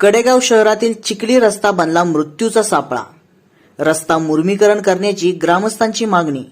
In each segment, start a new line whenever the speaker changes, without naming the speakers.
कडेगाव शहरातील चिखली रस्ता बनला मृत्यूचा सापळा. रस्ता मुर्मीकरण करण्याची ग्रामस्थांची मागणी.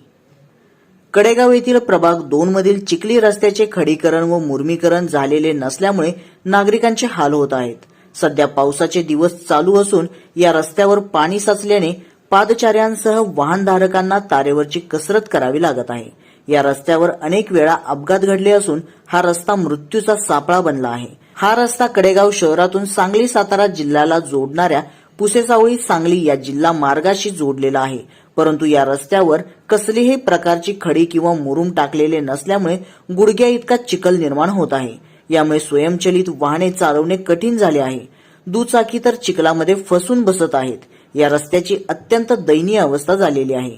कडेगाव येथील प्रभाग दोन मधील चिखली रस्त्याचे खडीकरण व मुर्मीकरण झालेले नसल्यामुळे नागरिकांचे हाल होत आहेत. सध्या पावसाचे दिवस चालू असून या रस्त्यावर पाणी साचल्याने पादचाऱ्यांसह वाहनधारकांना तारेवरची कसरत करावी लागत आहे. या रस्त्यावर अनेक वेळा अपघात घडले असून हा रस्ता मृत्यूचा सापळा बनला आहे. हा रस्ता कडेगाव शहरातून सांगली सातारा जिल्ह्याला जोडणाऱ्या पुसेसावळी सांगली या जिल्हा मार्गाशी जोडलेला आहे. परंतु या रस्त्यावर कसलीही प्रकारची खडी किंवा मुरुम टाकलेले नसल्यामुळे गुडघ्या इतका चिखल निर्माण होत आहे. यामुळे स्वयंचलित वाहने चालवणे कठीण झाले आहे. दुचाकी तर चिखलामध्ये फसून बसत आहेत. या रस्त्याची अत्यंत दयनीय अवस्था झालेली आहे.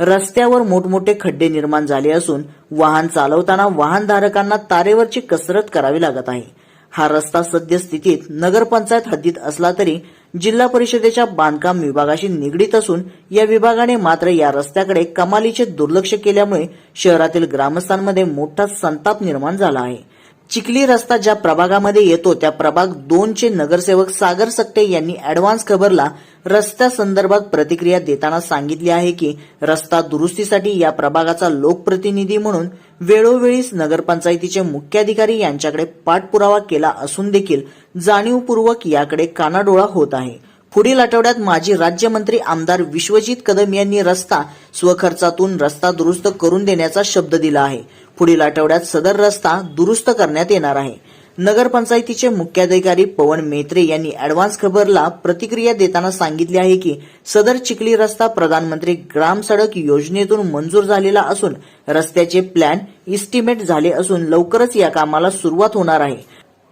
रस्त्यावर मोठमोठे खड्डे निर्माण झाले असून वाहन चालवताना वाहनधारकांना तारेवरची कसरत करावी लागत आहे. हा रस्ता सद्यस्थितीत नगरपंचायत हद्दीत असला तरी जिल्हा परिषदेच्या बांधकाम विभागाशी निगडीत असून या विभागाने मात्र या रस्त्याकडे कमालीचे दुर्लक्ष केल्यामुळे शहरातील ग्रामस्थांमध्ये मोठा संताप निर्माण झाला आहे. चिखली रस्ता ज्या प्रभागामध्ये येतो त्या प्रभाग दोनचे नगरसेवक सागर सक्टे यांनी ऍडव्हान्स खबरला रस्त्या संदर्भात प्रतिक्रिया देताना सांगितले आहे की रस्ता दुरुस्तीसाठी या प्रभागाचा लोकप्रतिनिधी म्हणून वेळोवेळीच नगरपंचायतीचे मुख्याधिकारी यांच्याकडे पाठपुरावा केला असून देखील जाणीवपूर्वक याकडे कानाडोळा होत आहे. पुढील आठवड्यात माजी राज्यमंत्री आमदार विश्वजित कदम यांनी रस्ता स्वखर्चातून रस्ता दुरुस्त करून देण्याचा शब्द दिला आहे. पुढील आठवड्यात सदर रस्ता दुरुस्त करण्यात येणार आहे. नगरपंचायतीचे मुख्याधिकारी पवन मेत्रे यांनी ऍडव्हान्स खबरला प्रतिक्रिया देताना सांगितले आहे की सदर चिखली रस्ता प्रधानमंत्री ग्राम सडक योजनेतून मंजूर झालेला असून रस्त्याचे प्लॅन इस्टिमेट झाले असून लवकरच या कामाला सुरुवात होणार आहे.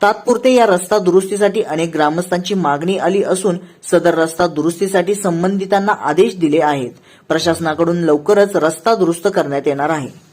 तात्पुरते या रस्ता दुरुस्तीसाठी अनेक ग्रामस्थांची मागणी आली असून सदर रस्ता दुरुस्तीसाठी संबंधितांना आदेश दिले आहेत. प्रशासनाकडून लवकरच रस्ता दुरुस्त करण्यात येणार आहे.